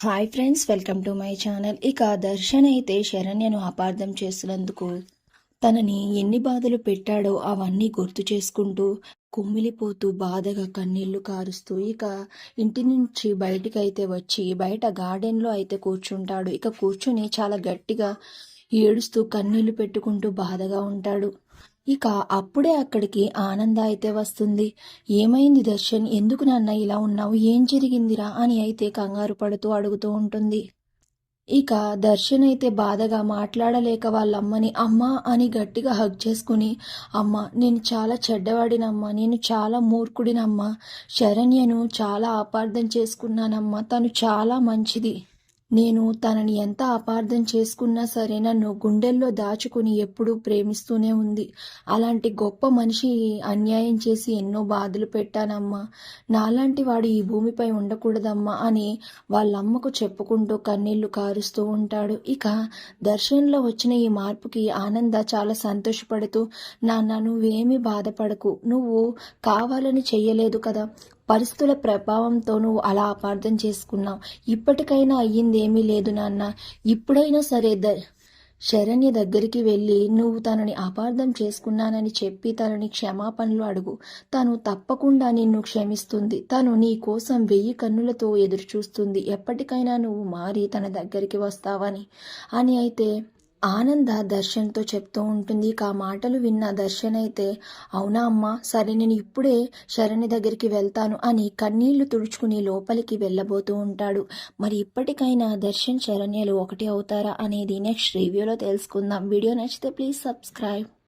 Hi friends welcome to my channel ఇక దర్శన్ అయితే శరణ్యను అపార్థం చేసినందుకు తనని ఎన్ని బాధలు పెట్టాడో అవన్నీ గుర్తు చేసుకుంటూ కుమ్మిలిపోతూ బాధగా కన్నీళ్ళు కారుస్తూ ఇక ఇంటి నుంచి బయటికి అయితే వచ్చి బయట గార్డెన్లో అయితే కూర్చుంటాడు. ఇక కూర్చుని చాలా గట్టిగా ఏడుస్తూ కన్నీళ్ళు పెట్టుకుంటూ బాధగా ఉంటాడు. ఇక అప్పుడే అక్కడికి ఆనంద అయితే వస్తుంది. ఏమైంది దర్శన్? ఎందుకు నాన్న ఇలా ఉన్నావు? ఏం జరిగిందిరా? అని అయితే కంగారు పడుతూ అడుగుతూ ఉంటుంది. ఇక దర్శన్ అయితే బాధగా మాట్లాడలేక వాళ్ళమ్మని అమ్మా అమ్మ అని గట్టిగా హగ్ చేసుకుని అమ్మ నేను చాలా చెడ్డవాడినమ్మా నేను చాలా మూర్ఖుడినమ్మా శరణ్యను చాలా అపార్థం చేసుకున్నానమ్మా తను చాలా మంచిది. నేను తనని ఎంత అపార్థం చేసుకున్నా సరే నన్ను గుండెల్లో దాచుకుని ఎప్పుడూ ప్రేమిస్తూనే ఉంది. అలాంటి గొప్ప మనిషి అన్యాయం చేసి ఎన్నో బాధలు పెట్టానమ్మా. నాలాంటి వాడు ఈ భూమిపై ఉండకూడదమ్మా అని వాళ్ళమ్మకు చెప్పుకుంటూ కన్నీళ్ళు కారుస్తూ ఉంటాడు. ఇక దర్శనంలో వచ్చిన ఈ మార్పుకి ఆనంద చాలా సంతోషపడుతూ నాన్న నువ్వేమీ బాధపడకు. నువ్వు కావాలని చెయ్యలేదు కదా. పరిస్థితుల ప్రభావంతో నువ్వు అలా అపార్థం చేసుకున్నావు ఇప్పటికైనా అయ్యింది ఏమీ లేదు నాన్న. ఇప్పుడైనా సరే ద శరణ్య దగ్గరికి వెళ్ళి నువ్వు తనని అపార్థం చేసుకున్నానని చెప్పి తనని క్షమాపణలు అడుగు. తను తప్పకుండా నిన్ను క్షమిస్తుంది. తను నీ కోసం వెయ్యి కన్నులతో ఎదురు చూస్తుంది ఎప్పటికైనా నువ్వు మారి తన దగ్గరికి వస్తావని. అని అయితే ఆనంద దర్శన్తో చెప్తూ ఉంటుంది. ఇక ఆ మాటలు విన్న దర్శన్ అయితే అవునా అమ్మా సరే నేను ఇప్పుడే శరణి దగ్గరికి వెళ్తాను అని కన్నీళ్ళు తుడుచుకుని లోపలికి వెళ్ళబోతూ ఉంటాడు. మరి ఇప్పటికైనా దర్శన్ శరణ్యలు ఒకటి అవుతారా అనేది నెక్స్ట్ రివ్యూలో తెలుసుకుందాం. వీడియో నచ్చితే ప్లీజ్ సబ్స్క్రైబ్.